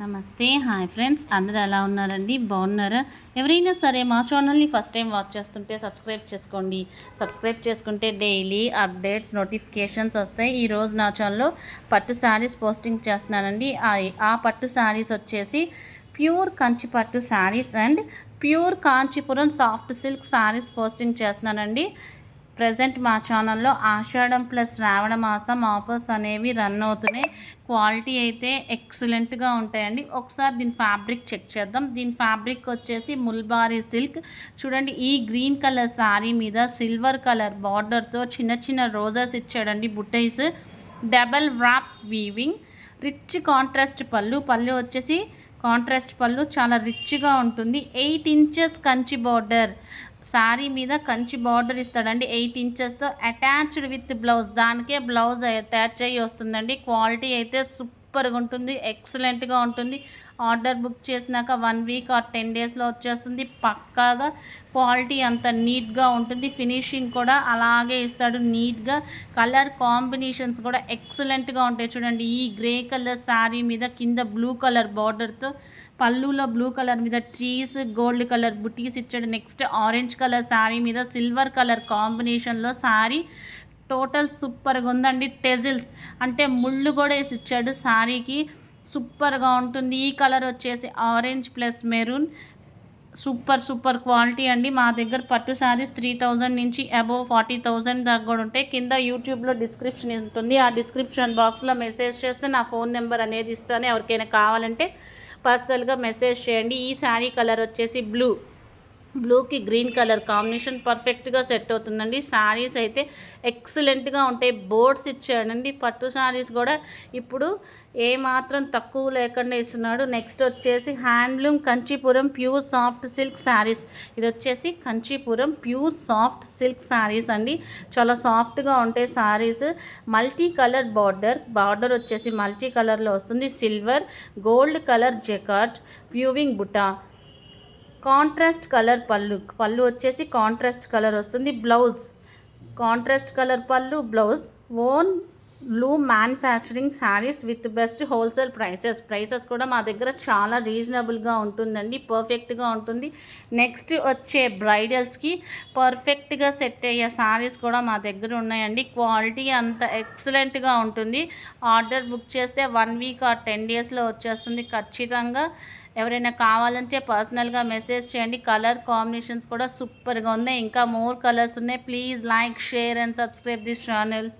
నమస్తే hi friends. అందరూ ఎలా ఉన్నారండి? బాగున్నారా? ఎవరైనా సరే మా ఛానల్ని ఫస్ట్ టైం వాచ్ చేస్తుంటే సబ్స్క్రైబ్ చేసుకోండి. సబ్స్క్రైబ్ చేసుకుంటే డైలీ అప్డేట్స్ నోటిఫికేషన్స్ వస్తాయి. ఈరోజు నా ఛానల్లో పట్టు శారీస్ పోస్టింగ్ చేస్తున్నానండి. ఆ- ఆ పట్టు శారీస్ వచ్చేసి ప్యూర్ కంచి పట్టు saris and pure Kanchipuram soft silk saris posting చేస్తున్నానండి. ప్రజెంట్ మా ఛానల్లో ఆషాఢం ప్లస్ శ్రావణ మాసం ఆఫర్స్ అనేవి రన్ అవుతున్నాయి. క్వాలిటీ అయితే ఎక్సలెంట్గా ఉంటాయండి. ఒకసారి దీని ఫ్యాబ్రిక్ చెక్ చేద్దాం. దీని ఫ్యాబ్రిక్ వచ్చేసి ముల్బారీ సిల్క్. చూడండి ఈ గ్రీన్ కలర్ శారీ మీద సిల్వర్ కలర్ బార్డర్తో చిన్న చిన్న రోజెస్ ఇచ్చాడండి బుట్టైస్ double wrap weaving. Rich contrast పళ్ళు. పళ్ళు వచ్చేసి కాంట్రాస్ట్ పళ్ళు చాలా రిచ్గా ఉంటుంది. Eight inches Kanchi border. Sari మీద కంచి బార్డర్ ఇస్తాడండి. ఎయిట్ ఇంచెస్తో అటాచ్డ్ విత్ బ్లౌజ్. దానికే బ్లౌజ్ అటాచ్ అయ్యి వస్తుందండి. క్వాలిటీ అయితే సూపర్గా ఉంటుంది ఎక్సలెంట్గా ఉంటుంది. ఆర్డర్ బుక్ చేసినాక వన్ వీక్ ఆర్ టెన్ డేస్లో వచ్చేస్తుంది. పక్కాగా క్వాలిటీ అంత నీట్గా ఉంటుంది. ఫినిషింగ్ కూడా అలాగే ఇస్తాడు. నీట్గా కలర్ కాంబినేషన్స్ కూడా ఎక్సలెంట్గా ఉంటాయి. చూడండి ఈ గ్రే కలర్ శారీ మీద కింద బ్లూ కలర్ బార్డర్తో పళ్ళులో బ్లూ కలర్ మీద ట్రీస్ గోల్డ్ కలర్ బుటీస్ ఇచ్చాడు. నెక్స్ట్ ఆరెంజ్ కలర్ శారీ మీద సిల్వర్ కలర్ కాంబినేషన్లో శారీ టోటల్ సూపర్గా ఉందండి టెజిల్స్. అంటే ముళ్ళు కూడా వేసి ఇచ్చాడు శారీకి. సూపర్గా ఉంటుంది. ఈ కలర్ వచ్చేసి orange plus maroon. Super super quality అండి. మా దగ్గర పట్టు శారీస్ త్రీ థౌజండ్ నుంచి అబోవ్ ఫార్టీ థౌజండ్ దాకా కూడా ఉంటాయి. కింద యూట్యూబ్లో డిస్క్రిప్షన్ ఉంటుంది. ఆ డిస్క్రిప్షన్ బాక్స్లో మెసేజ్ చేస్తే నా ఫోన్ నెంబర్ అనేది ఇస్తాను. ఎవరికైనా కావాలంటే పర్సనల్గా మెసేజ్ చేయండి. ఈ శారీ కలర్ వచ్చేసి బ్లూ. బ్లూకి గ్రీన్ కలర్ కాంబినేషన్ పర్ఫెక్ట్గా సెట్ అవుతుందండి. శారీస్ అయితే ఎక్సలెంట్గా ఉంటాయి. బోర్డ్స్ ఇచ్చాడండి. పట్టు శారీస్ కూడా ఇప్పుడు ఏ మాత్రం తక్కువ లేకుండా ఇస్తున్నాడు. నెక్స్ట్ వచ్చేసి handloom Kanchipuram pure soft silk sarees ఇది వచ్చేసి Kanchipuram pure soft silk sarees అండి. చాలా సాఫ్ట్గా ఉంటాయి sarees multi colour border. Border వచ్చేసి మల్టీ కలర్లో వస్తుంది. Silver gold colour jacquard weaving buta. Contrast colour pallu pallu వచ్చేసి కాంట్రాస్ట్ కలర్ వస్తుంది blouse. Contrast colour pallu blouse. Own loom manufacturing sarees with best wholesale prices prices కూడా మా దగ్గర చాలా రీజనబుల్గా ఉంటుందండి పర్ఫెక్ట్గా ఉంటుంది. నెక్స్ట్ వచ్చే బ్రైడల్స్కి పర్ఫెక్ట్గా సెట్ అయ్యే శారీస్ కూడా మా దగ్గర ఉన్నాయండి. క్వాలిటీ అంత ఎక్సలెంట్గా ఉంటుంది. ఆర్డర్ బుక్ చేస్తే వన్ వీక్ ఆర్ టెన్ డేస్లో వచ్చేస్తుంది. ఖచ్చితంగా ఎవరైనా కావాలంటే పర్సనల్గా మెసేజ్ చేయండి. కలర్ కాంబినేషన్స్ కూడా సూపర్గా ఉన్నాయి. ఇంకా మోర్ కలర్స్ ఉన్నాయి. Please like share and subscribe this channel